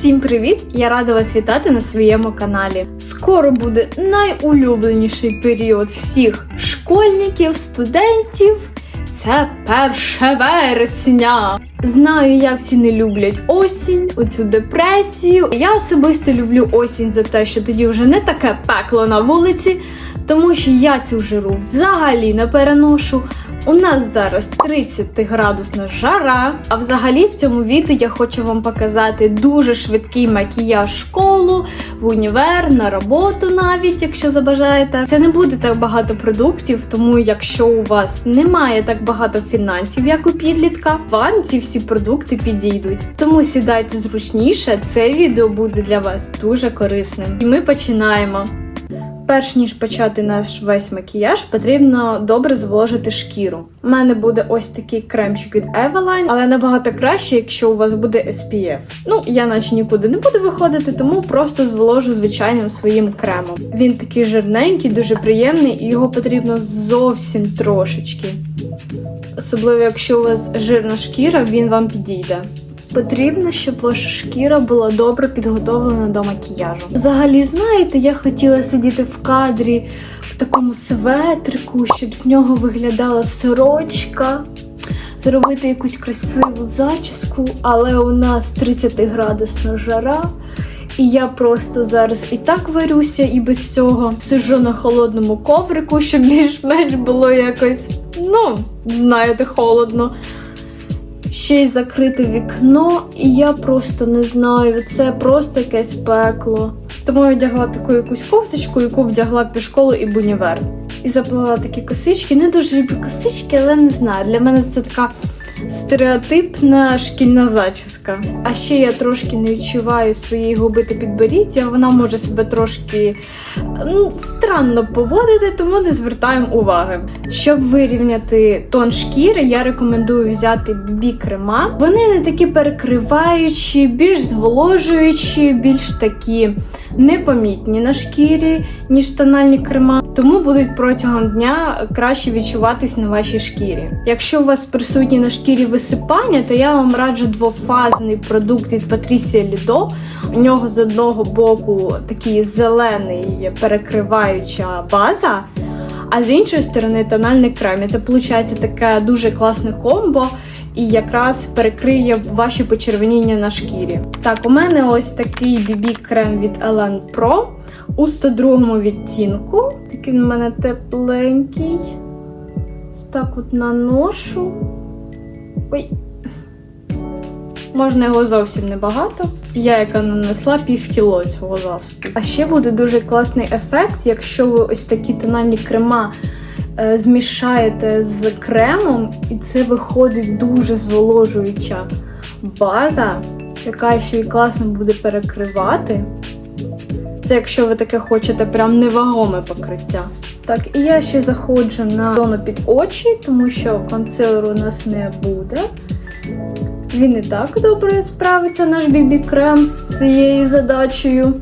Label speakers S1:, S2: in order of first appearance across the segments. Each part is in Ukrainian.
S1: Всім привіт! Я рада вас вітати на своєму каналі. Скоро буде найулюбленіший період всіх школьників, студентів. Це 1 вересня. Знаю, як всі не люблять осінь, оцю депресію. Я особисто люблю осінь за те, що тоді вже не таке пекло на вулиці, тому що я цю жару взагалі не переношу. У нас зараз 30 градусна жара. А взагалі в цьому відео я хочу вам показати дуже швидкий макіяж школу, в універ, на роботу навіть, якщо забажаєте. Це не буде так багато продуктів, тому якщо у вас немає так багато фінансів, як у підлітка, вам ці всі продукти підійдуть. Тому сідайте зручніше, це відео буде для вас дуже корисним. І ми починаємо. Перш ніж почати наш весь макіяж, потрібно добре зволожити шкіру. У мене буде ось такий кремчик від Eveline, але набагато краще, якщо у вас буде SPF. Ну, я наче нікуди не буду виходити, тому просто зволожу звичайним своїм кремом. Він такий жирненький, дуже приємний, і його потрібно зовсім трошечки. Особливо, якщо у вас жирна шкіра, він вам підійде. Потрібно, щоб ваша шкіра була добре підготовлена до макіяжу. Взагалі, знаєте, я хотіла сидіти в кадрі в такому светрику, щоб з нього виглядала сорочка, зробити якусь красиву зачіску, але у нас 30 градусна жара. І я просто зараз і так варюся, і без цього сиджу на холодному коврику, щоб більш-менш було якось, ну, знаєте, холодно ще й закрите вікно, і я просто не знаю, це просто якесь пекло. Тому я одягла таку якусь кофточку, яку вдягла під школу і бунівер. І заплела такі косички. Не дуже люблю косички, але не знаю. Для мене це така стереотипна шкільна зачіска. А ще я трошки не відчуваю своєї губи та підборіддя. Вона може себе трошки ну, странно поводити, тому не звертаємо уваги. Щоб вирівняти тон шкіри, я рекомендую взяти BB крема. Вони не такі перекриваючі, більш зволожуючі, більш такі непомітні на шкірі, ніж тональні крема, тому будуть протягом дня краще відчуватись на вашій шкірі. Якщо у вас присутні на шкірі висипання, то я вам раджу двофазний продукт від Patricia Lido. У нього з одного боку такий зелений перекриваюча база. А з іншої сторони тональний крем. І це виходить таке дуже класне комбо і якраз перекриє ваші почервоніння на шкірі. Так, у мене ось такий BB крем від Ellen Pro у 102 відтінку. Такий у мене тепленький. Ось так от наношу. Ой. Можна його зовсім небагато. Я, яка нанесла пів кіло цього засобу. А ще буде дуже класний ефект, якщо ви ось такі тональні крема е, змішаєте з кремом, і це виходить дуже зволожуюча база, яка ще й класно буде перекривати. Це якщо ви таке хочете, прям невагоме покриття. Так, і я ще заходжу на зону під очі, тому що консилеру у нас не буде. Він і так добре справиться, наш BB крем з цією задачею.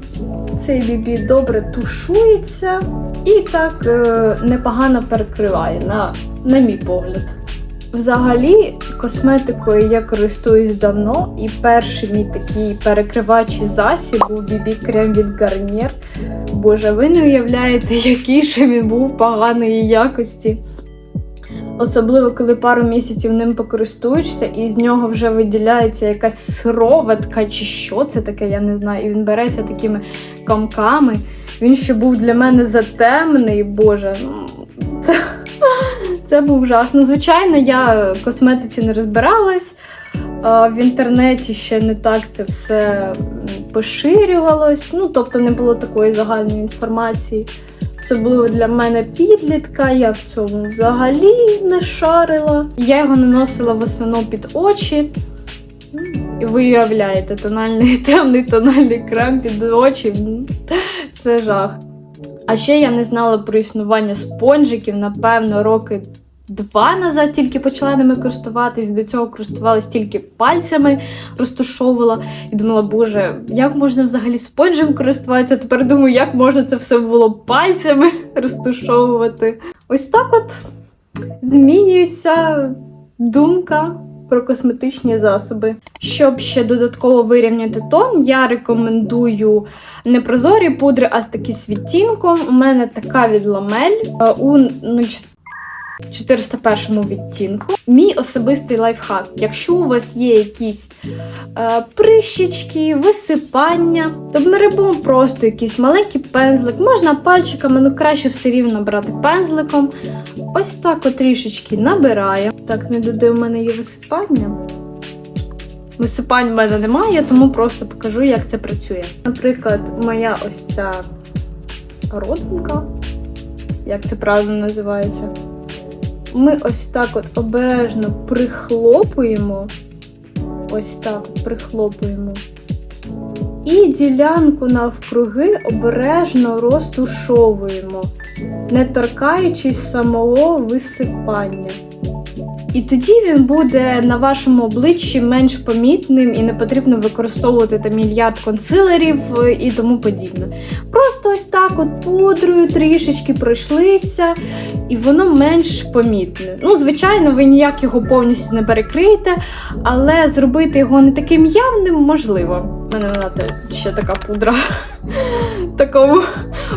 S1: Цей BB добре тушується і так е, непогано перекриває, на, на мій погляд. Взагалі, косметикою я користуюсь давно, і перший мій такий перекриваючий засіб був BB крем від Garnier. Боже, ви не уявляєте, який же він був поганої якості. Особливо, коли пару місяців ним покористуєшся, і з нього вже виділяється якась сироватка, чи що це таке, я не знаю. І він береться такими комками. Він ще був для мене затемний, боже. ну, Це, це був жах. Ну, звичайно, я в косметиці не розбиралась. В інтернеті ще не так це все поширювалось. Ну, тобто не було такої загальної інформації. Особливо для мене підлітка, я в цьому взагалі не шарила. Я його наносила в основному під очі. І ви уявляєте, тональний темний тональний крем під очі. Це жах. А ще я не знала про існування спонжиків, напевно, роки два назад тільки почала ними користуватись. До цього користувалась тільки пальцями, розташовувала і думала, боже, як можна взагалі спонжем користуватися? Тепер думаю, як можна це все було пальцями розташовувати. Ось так от змінюється думка про косметичні засоби. Щоб ще додатково вирівняти тон, я рекомендую не прозорі пудри, а такі з відтінком. У мене така від ламель е, у 401 відтінку. Мій особистий лайфхак. Якщо у вас є якісь е, прищічки, висипання, то беремо просто якийсь маленький пензлик, можна пальчиками, ну краще все рівно брати пензликом. Ось так от трішечки набирає. Так, не де у мене є висипання. Висипань в мене немає, тому просто покажу, як це працює. Наприклад, моя ось ця родинка, як це правильно називається. Ми ось так от обережно прихлопуємо. Ось так прихлопуємо. І ділянку навкруги обережно розтушовуємо, не торкаючись самого висипання. І тоді він буде на вашому обличчі менш помітним і не потрібно використовувати там мільярд консилерів е, і тому подібне. Просто ось так от пудрою трішечки пройшлися, і воно менш помітне. Ну, звичайно, ви ніяк його повністю не перекриєте, але зробити його не таким явним можливо. У мене вона ще така пудра в такому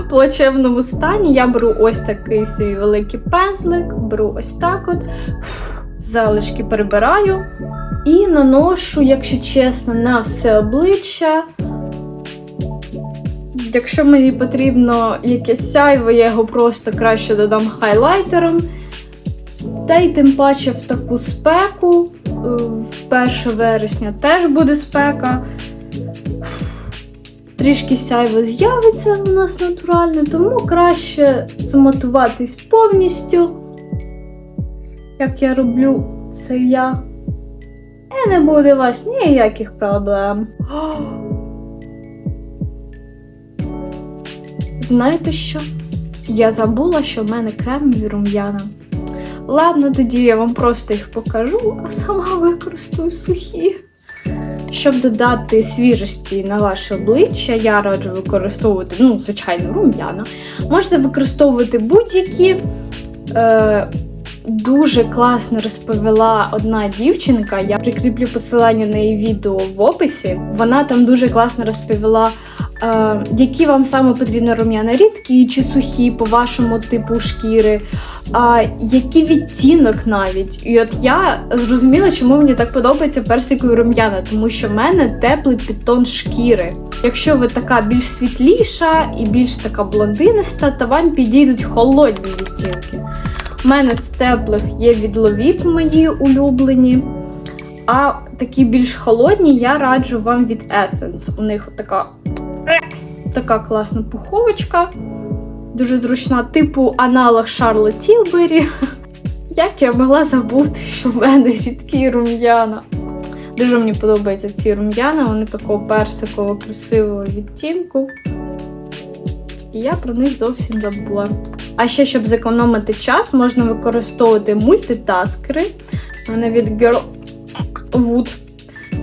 S1: плачевному стані. Я беру ось такий свій великий пензлик, беру ось так от залишки прибираю і наношу, якщо чесно, на все обличчя. Якщо мені потрібно якесь сяйво, я його просто краще додам хайлайтером. Та й тим паче в таку спеку. е, В 1 вересня теж буде спека. Трішки сяйво з'явиться у нас натурально, тому краще замотуватись повністю як я роблю це я. І не буде у вас ніяких проблем. Знаєте що? Я забула, що в мене кремові рум'яна. Ладно, тоді я вам просто їх покажу, а сама використаю сухі. Щоб додати свіжості на ваше обличчя, я раджу використовувати, ну, звичайно, рум'яна. Можете використовувати будь-які. Е, Дуже класно розповіла одна дівчинка. Я прикріплю посилання на її відео в описі. Вона там дуже класно розповіла, е, які вам саме потрібні рум'яна, рідкі чи сухі по вашому типу шкіри, а який відтінок навіть. І от я зрозуміла, чому мені так подобається персикові рум'яна, тому що в мене теплий підтон шкіри. Якщо ви така більш світліша і більш така блондиниста, то вам підійдуть холодні відтінки. У мене з теплих є відловіт мої улюблені. А такі більш холодні я раджу вам від Essence. У них така, така класна пуховочка. Дуже зручна, типу аналог Charlotte Tilbury. Як я могла забути, що в мене рідкі рум'яна. Дуже мені подобаються ці рум'яна, вони такого персикового красивого відтінку. І я про них зовсім забула. А ще, щоб зекономити час, можна використовувати мультитаскери. У від Girl Wood.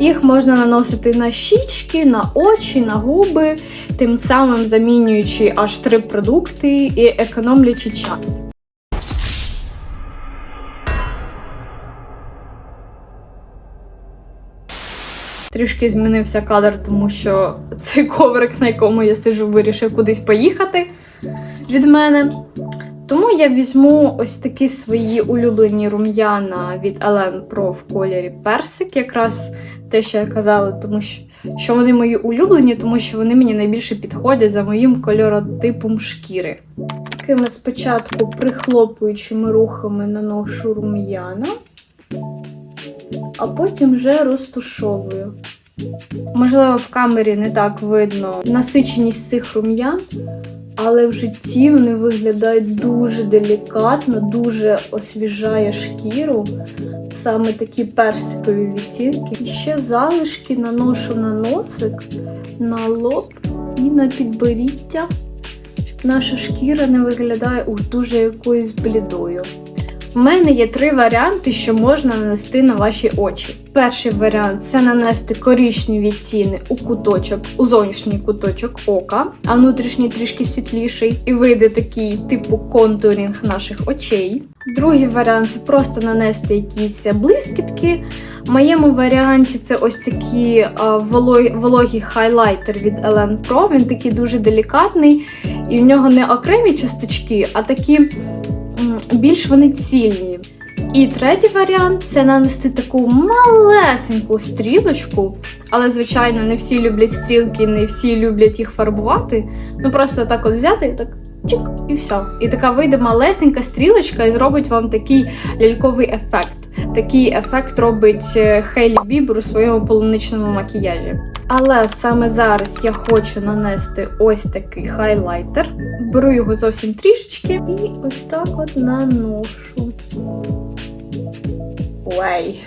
S1: Їх можна наносити на щічки, на очі, на губи, тим самим замінюючи аж три продукти і економлячи час. Трішки змінився кадр, тому що цей коврик, на якому я сиджу, вирішив кудись поїхати від мене. Тому я візьму ось такі свої улюблені рум'яна від Ellen Pro в кольорі персик, якраз те, що я казала, тому що, що вони мої улюблені, тому що вони мені найбільше підходять за моїм кольоротипом шкіри. Такими спочатку прихлопуючими рухами наношу рум'яна, а потім вже розтушовую. Можливо, в камері не так видно насиченість цих рум'ян, але в житті вони виглядають дуже делікатно, дуже освіжає шкіру. Саме такі персикові відтінки. І ще залишки наношу на носик, на лоб і на підборіддя, щоб наша шкіра не виглядає уж дуже якоюсь блідою. В мене є три варіанти, що можна нанести на ваші очі. Перший варіант це нанести коричневі відтіни у куточок, у зовнішній куточок ока, а внутрішній трішки світліший, і вийде такий типу контурінг наших очей. Другий варіант це просто нанести якісь блискітки. В моєму варіанті це ось волой- вологий хайлайтер від Ellen Pro. Він такий дуже делікатний, і в нього не окремі часточки, а такі більш вони цільні. І третій варіант це нанести таку малесеньку стрілочку, але, звичайно, не всі люблять стрілки, не всі люблять їх фарбувати. Ну просто так от взяти так чик, і все. І така вийде малесенька стрілочка і зробить вам такий ляльковий ефект. Такий ефект робить е, Хейлі Бібер у своєму полуничному макіяжі. Але саме зараз я хочу нанести ось такий хайлайтер. Беру його зовсім трішечки і ось так от наношу. Ой.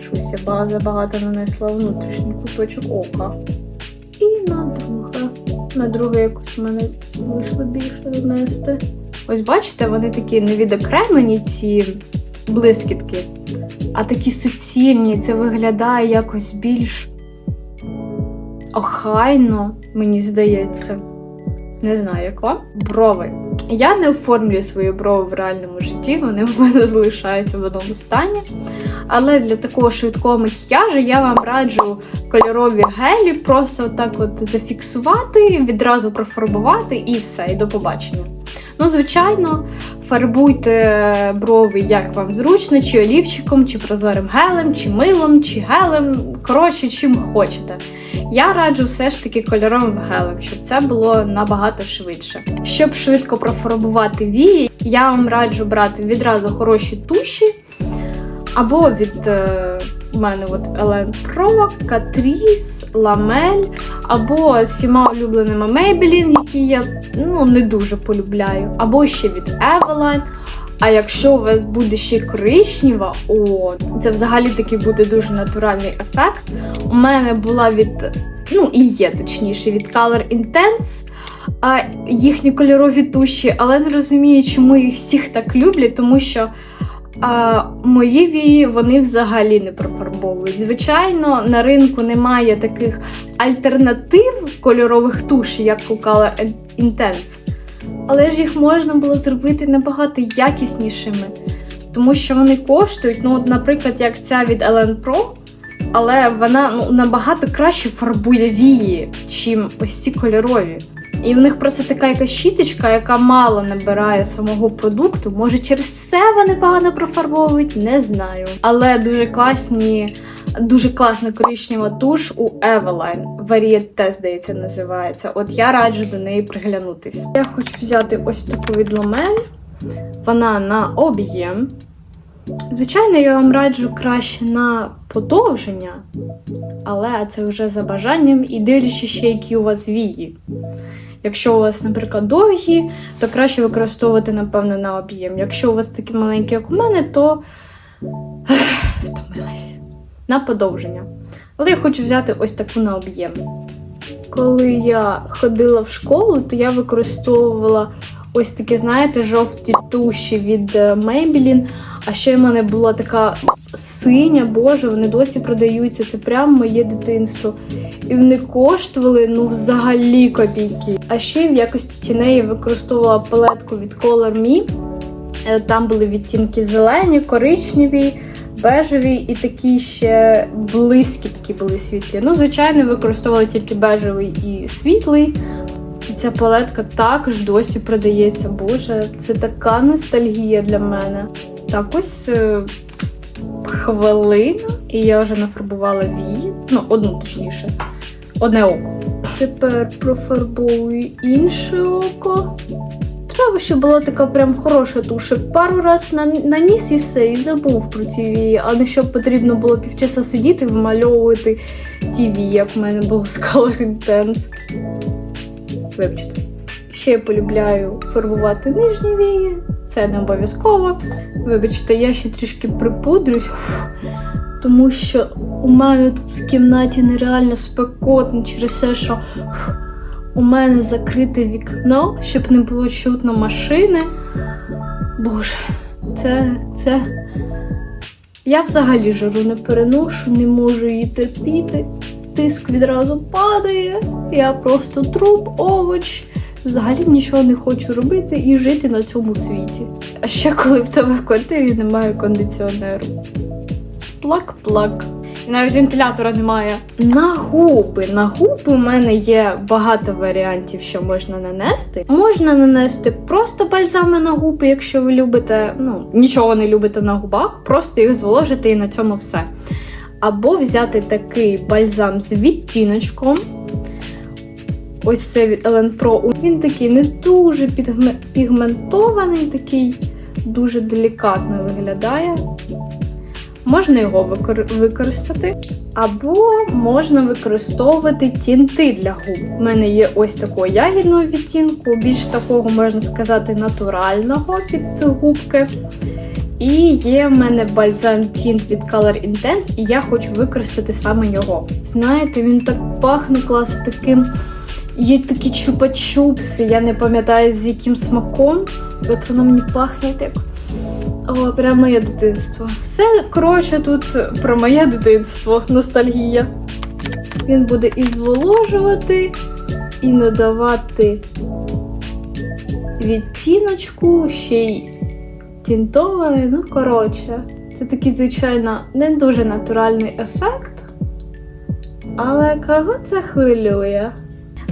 S1: Щось я ба- забагато нанесла внутрішній куточок ока. І на друге. На друге якось в мене вийшло більше нанести. Ось бачите, вони такі не відокремлені, ці блискітки, а такі суцільні. Це виглядає якось більш охайно, мені здається. Не знаю, як вам. Брови. Я не оформлюю свої брови в реальному житті, вони в мене залишаються в одному стані. Але для такого швидкого макіяжу я вам раджу кольорові гелі, просто так от зафіксувати, відразу профарбувати і все, і до побачення. Ну, звичайно, фарбуйте брови, як вам зручно, чи олівчиком, чи прозорим гелем, чи милом, чи гелем. Коротше, чим хочете. Я раджу все ж таки кольоровим гелем, щоб це було набагато швидше. Щоб швидко профарбувати вії, я вам раджу брати відразу хороші туші. Або від е, у мене от Ellen Pro, Catrice, Lamel, або всіма улюбленими Maybelline, які я ну, не дуже полюбляю, або ще від Eveline. А якщо у вас буде ще коричнева, о, це взагалі таки буде дуже натуральний ефект. У мене була від, ну і є точніше, від Color Intense а, їхні кольорові туші, але не розумію, чому їх всіх так люблять, тому що а, мої вії вони взагалі не профарбовують. Звичайно, на ринку немає таких альтернатив кольорових туш, як у Color Intense. Але ж їх можна було зробити набагато якіснішими, тому що вони коштують, ну, от, наприклад, як ця від Ellen Pro, але вона ну, набагато краще фарбує вії, чим ось ці кольорові. І в них просто така якась щіточка, яка мало набирає самого продукту. Може, через це вони погано профарбовують, не знаю. Але дуже класні, дуже класна коричнева туш у Eveline. Varieté, здається, називається. От я раджу до неї приглянутись. Я хочу взяти ось таку від Ломен. Вона на об'єм. Звичайно, я вам раджу краще на подовження, але це вже за бажанням і дивлячись ще, які у вас вії. Якщо у вас, наприклад, довгі, то краще використовувати, напевно, на об'єм. Якщо у вас такі маленькі, як у мене, то втомилась. На подовження. Але я хочу взяти ось таку на об'єм. Коли я ходила в школу, то я використовувала ось такі, знаєте, жовті туші від е, Maybelline. А ще в мене була така синя, боже, вони досі продаються. Це прям моє дитинство. І вони коштували ну взагалі копійки. А ще в якості тіней я використовувала палетку від Color Me. Е, Там були відтінки зелені, коричневі, бежеві і такі ще блискітки були світлі. Ну, звичайно, використовувала тільки бежевий і світлий. І ця палетка також досі продається. Боже, це така ностальгія для мене. Так, ось е, хвилина, і я вже нафарбувала вії. Ну, одну точніше. Одне око. Тепер профарбовую інше око. Треба, щоб була така прям хороша туша. Пару раз на, наніс і все, і забув про ці вії, а не щоб потрібно було півчаса сидіти, вимальовувати ті вії, як в мене було з Color Intense. Вибачте. Ще я полюбляю фарбувати нижні вії. Це не обов'язково. Вибачте, я ще трішки припудрюсь, тому що у мене тут в кімнаті нереально спекотно через те, що у мене закрите вікно, щоб не було чутно машини. Боже, це, це. Я взагалі жару не переношу, не можу її терпіти. Тиск відразу падає. Я просто труп, овоч. взагалі нічого не хочу робити і жити на цьому світі. А ще коли в тебе в квартирі немає кондиціонеру. Плак-плак. Навіть вентилятора немає. На губи. На губи у мене є багато варіантів, що можна нанести. Можна нанести просто бальзами на губи, якщо ви любите, ну, нічого не любите на губах, просто їх зволожити і на цьому все. Або взяти такий бальзам з відтіночком. Ось це від Ellen Pro. Він такий не дуже пігментований, такий дуже делікатно виглядає. Можна його викор- використати, або можна використовувати тінти для губ. У мене є ось такого ягідного відтінку, більш такого, можна сказати, натурального під губки. І є в мене бальзам тінт від Color Intense, і я хочу використати саме його. Знаєте, він так пахне класно таким. Є такі чупа-чупси, я не пам'ятаю з яким смаком. І от воно мені пахне так. О, прям моє дитинство. Все коротше тут про моє дитинство, ностальгія. Він буде і зволожувати, і надавати відтіночку, ще й тінтований. Ну, коротше, це такий, звичайно, не дуже натуральний ефект. Але кого це хвилює?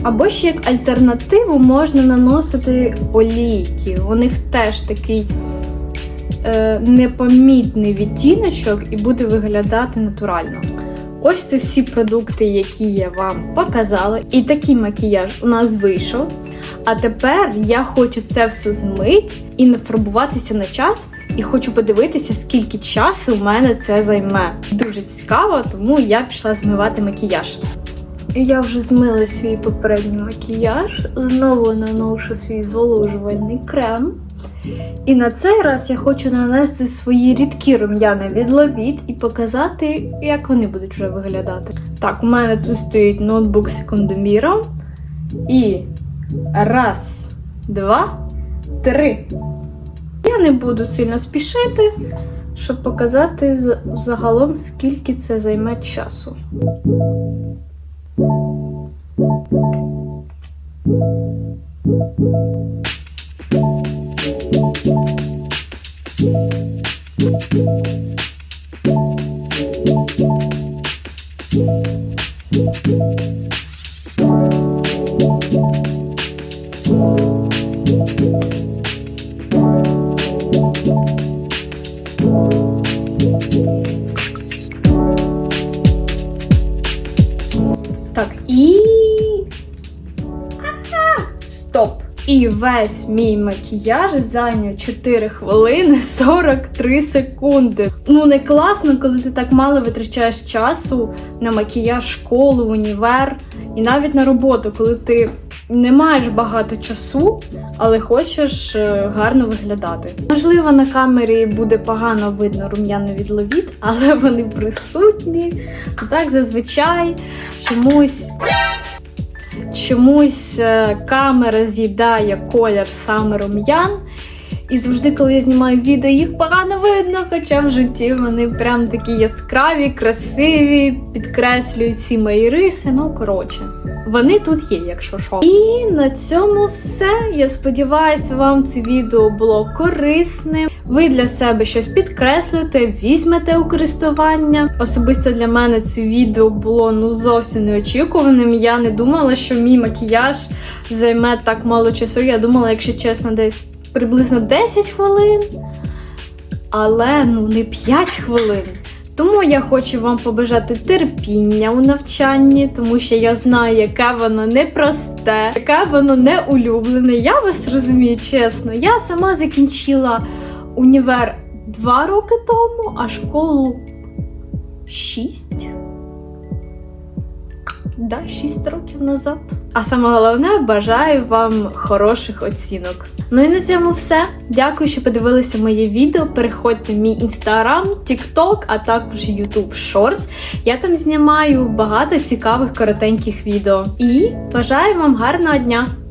S1: Або ще як альтернативу можна наносити олійки. У них теж такий непомітний відтіночок і буде виглядати натурально. Ось це всі продукти, які я вам показала. І такий макіяж у нас вийшов. А тепер я хочу це все змити і нафарбуватися на час. І хочу подивитися, скільки часу у мене це займе. Дуже цікаво, тому я пішла змивати макіяж. Я вже змила свій попередній макіяж, знову наношу свій зволожувальний крем. І на цей раз я хочу нанести свої рідкі рум'яна від Ловіт і показати, як вони будуть вже виглядати. Так, у мене тут стоїть ноутбук з секундоміром. І раз, два, три. Я не буду сильно спішити, щоб показати вз- загалом, скільки це займе часу. Так, і. Ага, Стоп! І весь мій макіяж зайняв 4 хвилини 43 секунди. Ну не класно, коли ти так мало витрачаєш часу на макіяж, школу, універ і навіть на роботу, коли ти не маєш багато часу, але хочеш е, гарно виглядати. Можливо, на камері буде погано видно рум'яна від ловіт, але вони присутні. Так зазвичай чомусь. Чомусь е, камера з'їдає колір саме рум'ян. І завжди, коли я знімаю відео, їх погано видно, хоча в житті вони прям такі яскраві, красиві, підкреслюють всі мої риси. Ну, коротше, вони тут є, якщо що. І на цьому все. Я сподіваюся, вам це відео було корисним. Ви для себе щось підкреслите, візьмете у користування. Особисто для мене це відео було ну зовсім неочікуваним. Я не думала, що мій макіяж займе так мало часу. Я думала, якщо чесно, десь приблизно 10 хвилин, але ну не 5 хвилин. Тому я хочу вам побажати терпіння у навчанні, тому що я знаю, яке воно непросте, яке воно не улюблене. Я вас розумію чесно. Я сама закінчила універ 2 роки тому, а школу 6. Да, 6 років назад. А саме головне, бажаю вам хороших оцінок. Ну і на цьому все. Дякую, що подивилися моє відео. Переходьте в мій інстаграм, тікток, а також Ютуб Шорс. Я там знімаю багато цікавих коротеньких відео. І бажаю вам гарного дня!